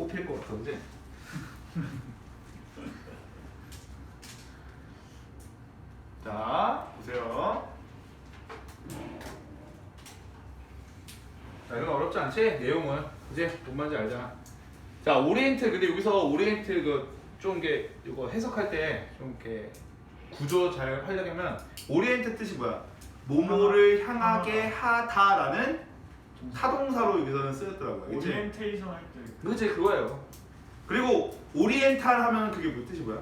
뽑힐 것 그지? 자, 보세요. 자, 이건 어렵지 않지? 내용은. 그지? 뭔 말인지 알잖아. 자, 오리엔트. 근데 여기서 오리엔트 그 좀 이게 이거 해석할 때 좀 이렇게 구조 잘 하려면 오리엔트 뜻이 뭐야? 모모를 향하게 하다라는 타동사로 여기서는 쓰였더라고요. 그치? 오리엔테이션 할 때 그치 그거예요. 그리고 오리엔탈 하면 그게 뭐 뜻이 뭐야?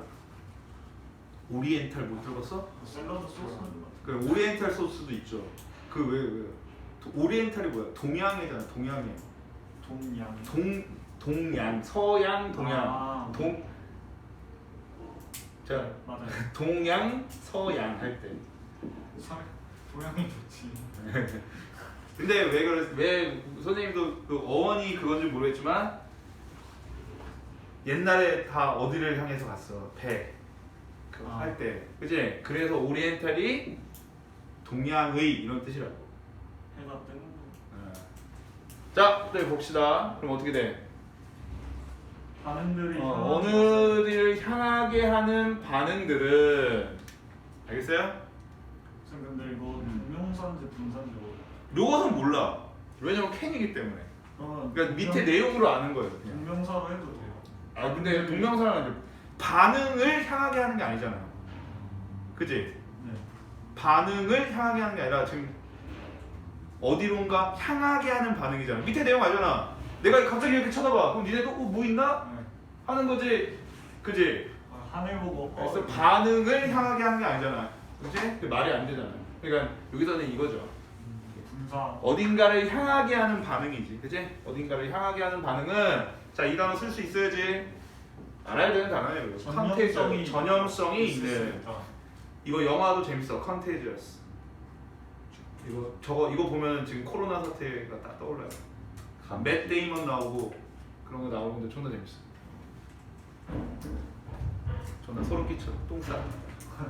오리엔탈 못 들어봤어? 샐러드 소스 그 오리엔탈 소스도 있죠. 그 왜 왜? 오리엔탈이 뭐야? 동양이잖아. 동양이. 동양 동 동양, 서양, 동양. 아. 동 자, 맞아요 동양, 서양 할 때. 사- 동양이 좋지 근데 왜 그래? 왜 선생님도 그 어원이 그건지 모르겠지만 옛날에 다 어디를 향해서 갔어? 배. 그거 아. 할 때. 그지? 그래서 오리엔탈이 동양의 이런 뜻이라고. 해가 뜨는 거 어. 자, 또 봅시다. 그럼 어떻게 돼? 반응들이 어, 어느 를 향하게 하는 반응들은 알겠어요? 선 근데 이거 동명사인지 분사인지 요것은 몰라. 왜냐면 캔이기 때문에. 그러면 그러니까 밑에 동명- 내용으로 아는 거예요. 그냥. 동명사로 해도 돼요 아 근데 동명사는 아니죠. 반응을 향하게 하는 게 아니잖아요. 그지? 네 반응을 향하게 하는 게 아니라 지금 어디론가 향하게 하는 반응이잖아. 밑에 내용 알잖아. 내가 갑자기 이렇게 쳐다봐. 그럼 니네도 어, 뭐 있나? 네. 하는 거지. 그지? 아, 하늘 보고 그래서 어, 반응을 향하게 하는 게 아니잖아. 그지? 그 말이 안 되잖아. 그러니까 여기서는 이거죠. 어딘가를 향하게 하는 반응이지. 그지? 어딘가를 향하게 하는 반응은 자, 이 단어 쓸 수 있어야지. 알아야 되는 단어예요. 이거. 전염성이 컨테이저. 전염성이 수 있는. 이거 영화도 재밌어. 컨테이저스. 이거 저거 이거 보면 지금 코로나 사태가 딱 떠올라요. 맷 데이먼 나오고 그런 거 나오는데 존나 재밌어. 존나 소름 끼쳐. 똥 싸.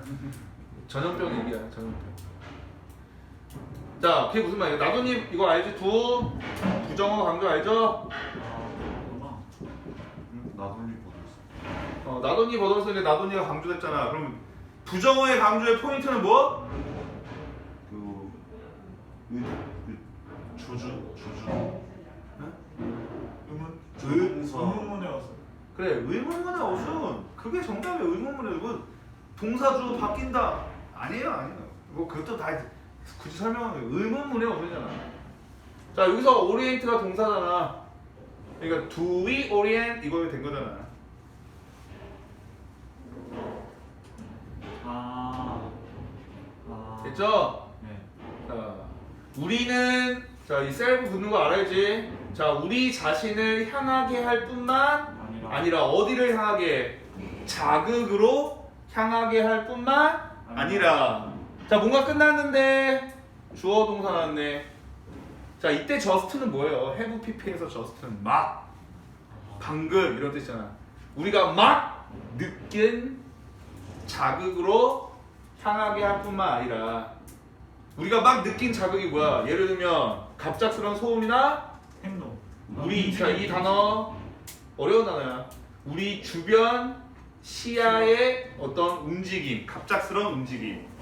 전염병 얘기야. 전염병. 자, 그게 무슨 말이야? 나도님 이거 알지? 두 부정어 강조 알죠? 아 나돌리 보냈어. 어, 나도니 버더스인데 나도니가 강조됐잖아. 그럼 부정어의 강조의 포인트는 뭐? 그, 의, 그 주주 주주 의문 조용사. 의문문에 와서 그래 의문문의 어순 그게 정답이야 의문문의 뭐 동사주 바뀐다 아니에요 아니에요 뭐 그것도 다 굳이 설명하면 의문문의 어순이잖아. 자 여기서 오리엔트가 동사잖아. 그러니까 do we orient 이거 된 거잖아. 아, 아. 됐죠? 네. 자 우리는 자이 셀프 붙는 거 알아야지. 자 우리 자신을 향하게 할 뿐만 아니라. 아니라 어디를 향하게? 자극으로 향하게 할 뿐만 아니라 자 뭔가 끝났는데 주어 동사 나왔네. 자 이때 저스트는 뭐예요? have pp에서 저스트는 막 방금 이런 뜻이잖아. 우리가 막 느낀 자극으로 향하게 할 뿐만 아니라 우리가 막 느낀 자극이 뭐야? 예를 들면 갑작스러운 소음이나 행동. 우리 자, 이 단어 어려운 단어야. 우리 주변 시야의 어떤 움직임, 갑작스러운 움직임.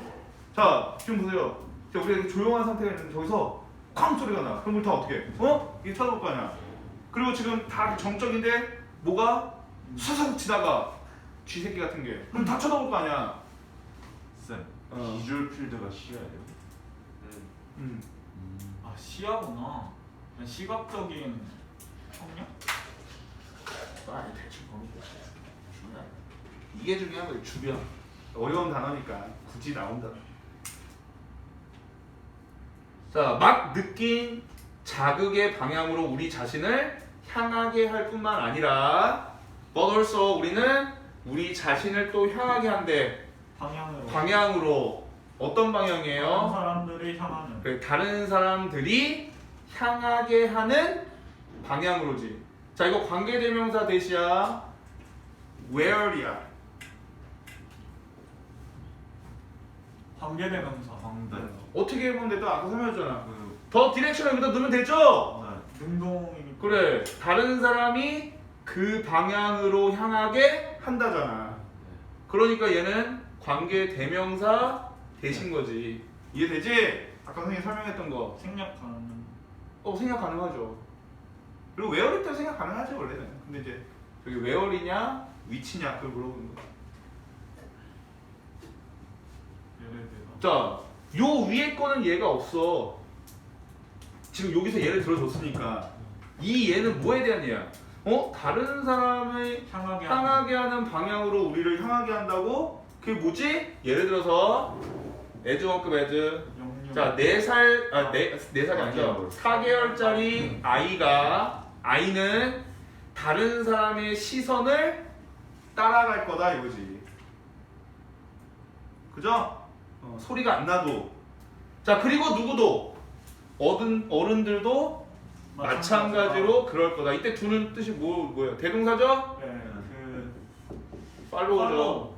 자, 지금 보세요. 자, 우리가 이렇게 조용한 상태가 있는데 저기서 쾅 소리가 나. 그럼 우리 다 어떻게? 해? 어? 이게 쳐다볼 거 아니야. 그리고 지금 다 정적인데 뭐가 수석 지나가. 쥐새끼 같은 게. 그럼 다 쳐다볼 거 아니야. 쌤 어. 비주얼 필드가 시야예요? 음. 아 시야구나 그냥 시각적인 청력? 아, 대충 거기 중요해. 이게 중요한 거예요. 주변. 어려운 단어니까 굳이 나온다. 자, 막 느낀 자극의 방향으로 우리 자신을 향하게 할 뿐만 아니라 but also 우리는 우리 자신을 또 향하게 한대. 방향으로 방향으로 어떤 다른 방향이에요? 사람들이 향하는 그 다른 사람들이 향하게 하는 방향으로지. 자, 이거 관계대명사 대시야. where이야. 관계대명사 광대. 어떻게 보면 됐다 아까 설명했잖아. 그, 더 디렉션을 여기다 넣으면 되죠? 네. 능동이니까 그래. 다른 사람이 그 방향으로 향하게 한다잖아. 그러니까 얘는 관계 대명사 대신 거지. 이해되지? 아까 선생님 설명했던 거. 생략하는 어 생각 가능하죠. 그리고 웨어릴 때 생각 가능하죠 원래는. 근데 이제 저기 웨어리냐 위치냐 그걸 물어보는 거야. 예를 들어 자, 요 위에 거는 얘가 없어. 지금 여기서 얘를 들어줬으니까 이 얘는 뭐에 대한 얘야? 어? 다른 사람을 향하게 향하게 하는 방향으로 우리를 향하게 한다고? 그게 뭐지? 예를 들어서 에즈 원급 에즈 영역 자, 4살, 아, 4, 네 살이 아니죠. 4개월짜리 아이가, 아이는 다른 사람의 시선을 따라갈 거다 이거지. 그죠? 어, 소리가 안 나도. 자, 그리고 누구도, 어른, 어른들도 마찬가지로 그럴 거다. 이때 두는 뜻이 뭐, 뭐예요? 대동사죠? 네그 팔로우죠. 팔로우.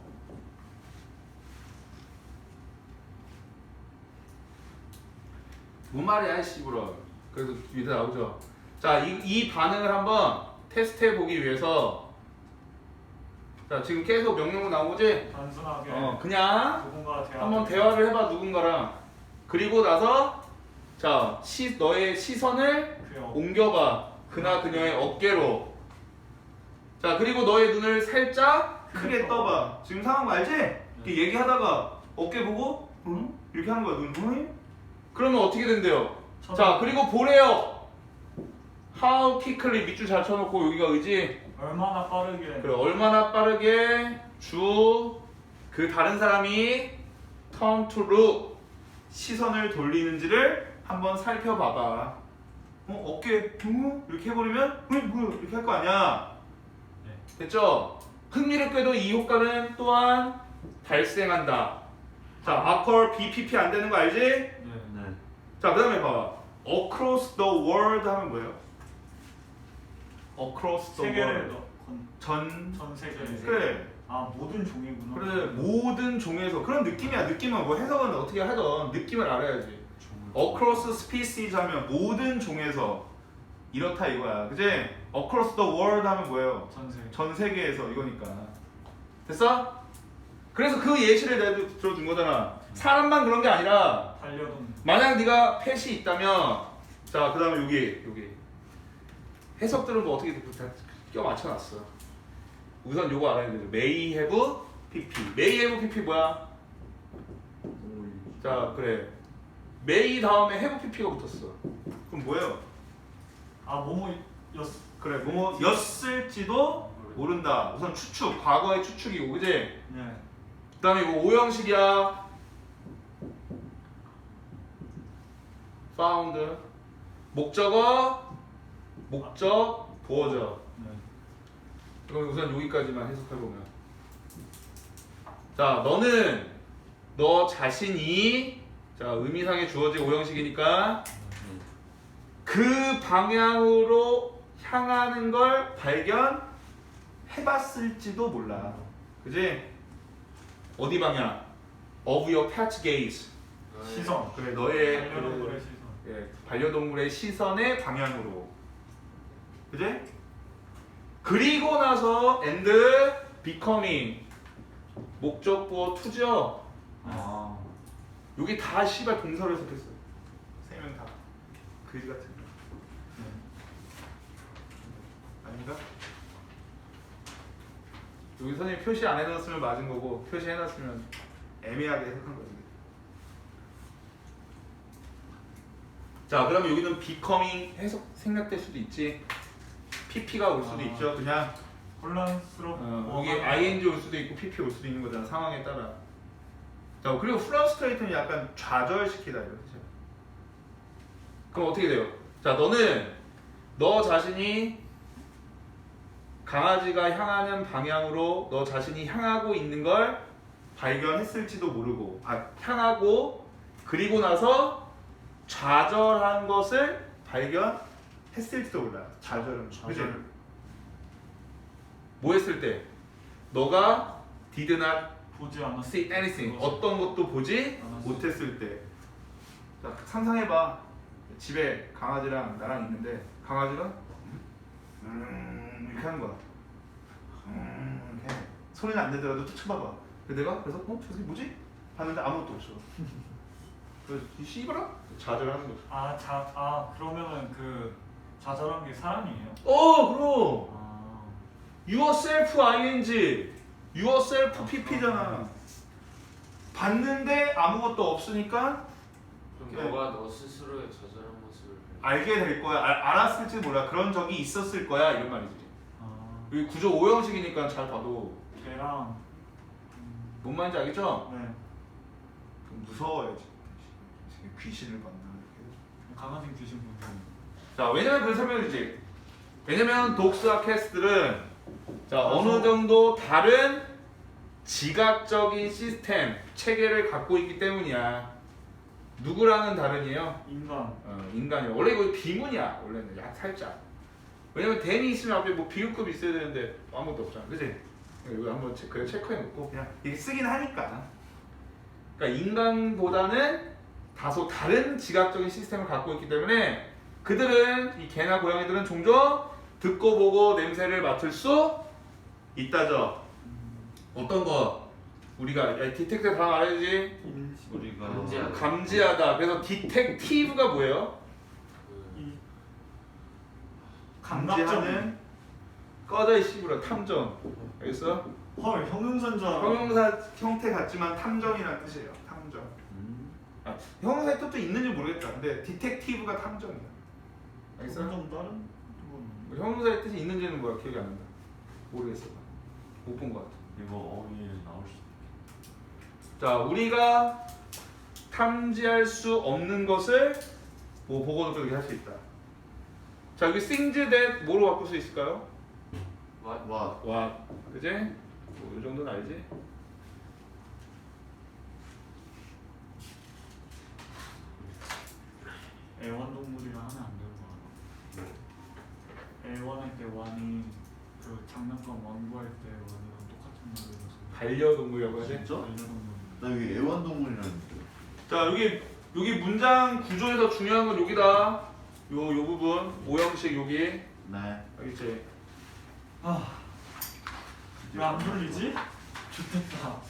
뭔 말이야, 씨부러. 그래도 밑에 나오죠. 자, 이, 이 반응을 한번 테스트해 보기 위해서 자, 지금 계속 명령어 나오지? 단순하게 어, 그냥 누군가 대화 한번 대화를 해봐, 누군가랑. 그리고 나서 자, 시, 너의 시선을 그 어, 옮겨봐. 그나 그녀의 어깨로. 자, 그리고 너의 눈을 살짝 크게 떠봐. 지금 상황 알지? 이렇게 얘기하다가 어깨 보고, 응? 이렇게 하는 거야, 눈. 응? 그러면 어떻게 된대요? 자, 그리고 보래요. How quickly 밑줄 잘 쳐놓고 여기가 의지. 얼마나 빠르게 그래, 얼마나 빠르게 주 그 다른 사람이 turn to look 시선을 돌리는지를 한번 살펴봐봐. 어, 어깨 응? 이렇게 해버리면 응, 뭐야 이렇게 할 거 아니야. 네. 됐죠? 흥미롭게도 이 효과는 또한 발생한다. 자, 아컬 BPP 안 되는 거 알지? 네. 네. 자, 그 다음에 봐봐. Across the world 하면 뭐예요? Across the 세계를 world. 넣- 건- 전, 전 세계 그래. 아 모든 종이구나 그래. 모든 종에서. 그런 느낌이야. 느낌은 뭐 해석은 어떻게 하던 느낌을 알아야지. Across species 하면 모든 종에서 이렇다 이거야. 그지? Across the world 하면 뭐예요? 전 세계 전 세계에서 이거니까. 됐어? 그래서 그 예시를 내가 들어준 거잖아. 사람만 그런 게 아니라 반려동 만약 네가 펫이 있다면 자 그다음에 여기 여기 해석들은 뭐 어떻게 다껴 맞춰놨어. 우선 요거 알아야 되죠. May have pp. May have pp 뭐야? 자 그래. May 다음에 have pp가 붙었어. 그럼 뭐예요? 아 뭐뭐 였 그래 뭐였을지도 모른다. 우선 추측 과거의 추측이고 그지? 네. 그다음에 이거 오형식이야. found 목적어 목적 보어져. 네. 그럼 우선 여기까지만 해석해 보면. 자, 너는 너 자신이 자 의미상의 주어진 오형식이니까 그 방향으로 향하는 걸 발견해봤을지도 몰라. 그지? 어디 방향? Of your pet gaze. 시선 그래 너의 반려동물의 그, 시선 예, 반려동물의 시선의 방향으로. 그지? 그리고 나서 and becoming 목적보 투죠. 아. 여기 다 씨발 동사로 해석했어. 세명 다. 그지 같은 거. 네. 아닌가? 여기 선생님 표시 안 해놨으면 맞은 거고 표시 해놨으면 애매하게 해석한 거지. 자, 그러면 여기는 becoming 해석 생략될 수도 있지. Pp가 올 수도 아. 있죠. 그냥 혼란스럽고 어, 여기 ing 올 수도 있고 pp 올 수도 있는 거잖아. 상황에 따라. 자, 그리고 frustrate는 약간 좌절시키다 이거죠. 그럼 어떻게 돼요? 자, 너는 너 자신이 강아지가 향하는 방향으로 너 자신이 향하고 있는 걸 발견했을지도 모르고, 아, 향하고 그리고 나서 좌절한 것을 발견 했을지도 몰라. 좌절은 그지? 좌절. 뭐 했을 때? 너가 did not 보지 않았을 see anything. 어떤 것도 보지 않았을 못했을 때. 자, 상상해봐. 집에 강아지랑 나랑 있는데 강아지가 네. 음, 이렇게 하는 거야. 음, 이렇게 소리는 안 내더라도 또 쳐봐봐. 근데 내가 그래서 어? 저 새끼 뭐지? 봤는데 아무것도 없어. 그래서 이 씨발아? 좌절하는 거죠. 아, 자, 아 그러면은 그 좌절한 게 사람이에요? 어, 그럼. 아, yourself ing, yourself pp잖아. 봤는데 아무것도 없으니까 그럼 네. 너가 너 스스로의 저절한 모습을 알게 될 거야. 알, 알았을지 몰라. 그런 적이 있었을 거야. 이런 말이지. 아 여기 구조 오형식이니까 잘 봐도 걔랑 음, 뭔 말인지 알겠죠? 네좀 무서워야지. 귀신을 만나 이렇게. 강아지 귀신 분들 자, 왜냐면 그 설명이지. 왜냐면 독스와 캐스들은 자 아, 어느 저- 정도 다른 지각적인 시스템 체계를 갖고 있기 때문이야. 누구랑은 다른이에요. 인간 어, 인간이 원래 이거 비문이야 원래는 약 살짝. 왜냐면 댐이 있으면 앞에 뭐 비유급 있어야 되는데 아무것도 없잖아, 그지? 이거 한번 체크 체크해 놓고 그냥 이게 쓰긴 하니까. 그러니까 인간보다는 다소 다른 지각적인 시스템을 갖고 있기 때문에 그들은 이 개나 고양이들은 종종 듣고 보고 냄새를 맡을 수 있다죠. 어떤 거 우리가 야, 디텍터 다 알아야지. 우리가 감지하다. 감지하다. 그래서 디텍티브가 뭐예요? 그이 감지하는 꺼져 이 씨부라 탐정. 알겠어? 헐 형용사인 줄 알아 형용사 형태 같지만 탐정이라는 뜻이에요. 탐정. 음. 아, 형용사의 뜻도 있는지 모르겠다. 근데 디텍티브가 탐정이야. 알겠어? 좀 다른 건뭐 형용사의 뜻이 있는지는 뭐야 기억이 안 난다. 모르겠어. 못 본 것 같아. 이거 어휘에 나올 수도 자, 우리가 탐지할 수 없는 것을 뭐 보고도 그렇게 할 수 있다. 자, 여기 things that 뭐로 바꿀 수 있을까요? 와. 와 와, 그지? 뭐이 정도는 알지? 애완동물이 할때 완이 그 장난감 완구할 때 완이랑 똑같은 말을 해서 반려동물이라고 해야 돼? 진짜? 반려동물 나 여기 애완동물이라는 데. 자, 여기 여기 문장 구조에서 중요한 건 여기다. 요 요 부분 오형식 여기 네. 여기 이제 아, 왜 안 돌리지? 좋겠다